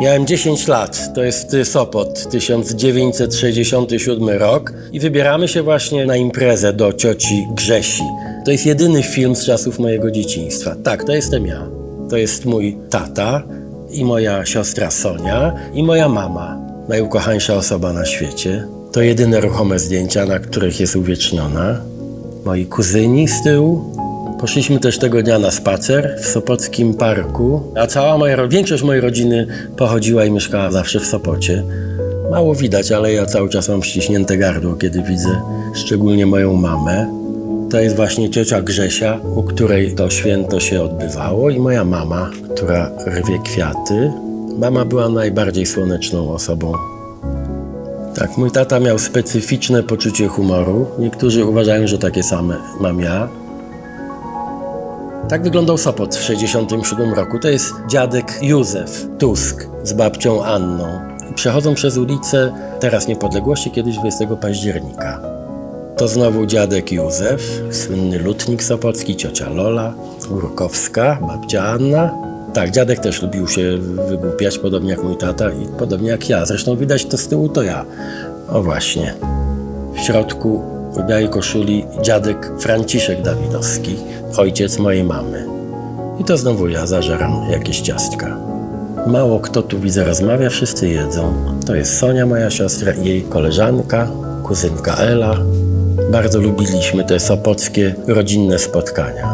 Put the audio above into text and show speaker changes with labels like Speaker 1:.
Speaker 1: Miałem 10 lat, to jest Sopot, 1967 rok i wybieramy się właśnie na imprezę do cioci Grzesi. To jest jedyny film z czasów mojego dzieciństwa. Tak, to jestem ja. To jest mój tata i moja siostra Sonia i moja mama, najukochańsza osoba na świecie. To jedyne ruchome zdjęcia, na których jest uwieczniona. Moi kuzyni z tyłu, Poszliśmy też tego dnia na spacer w Sopockim Parku, a cała moja, większość mojej rodziny pochodziła i mieszkała zawsze w Sopocie. Mało widać, ale ja cały czas mam ściśnięte gardło, kiedy widzę szczególnie moją mamę. To jest właśnie ciocia Grzesia, u której to święto się odbywało i moja mama, która rwie kwiaty. Mama była najbardziej słoneczną osobą tak, mój tata miał specyficzne poczucie humoru. Niektórzy uważają, że takie same mam ja. Tak wyglądał Sopot w 1967 roku. To jest dziadek Józef Tusk z babcią Anną. Przechodzą przez ulicę teraz niepodległości, kiedyś 20 października. To znowu dziadek Józef, słynny lutnik sopocki, ciocia Lola, Górkowska, babcia Anna. Tak, dziadek też lubił się wygłupiać, podobnie jak mój tata i podobnie jak ja. Zresztą widać to z tyłu, to ja. O właśnie. W środku w białej koszuli dziadek Franciszek Dawidowski, ojciec mojej mamy. I to znowu ja zażeram jakieś ciastka. Mało kto tu widzę rozmawia, wszyscy jedzą. To jest Sonia, moja siostra jej koleżanka, kuzynka Ela. Bardzo lubiliśmy te sopockie rodzinne spotkania.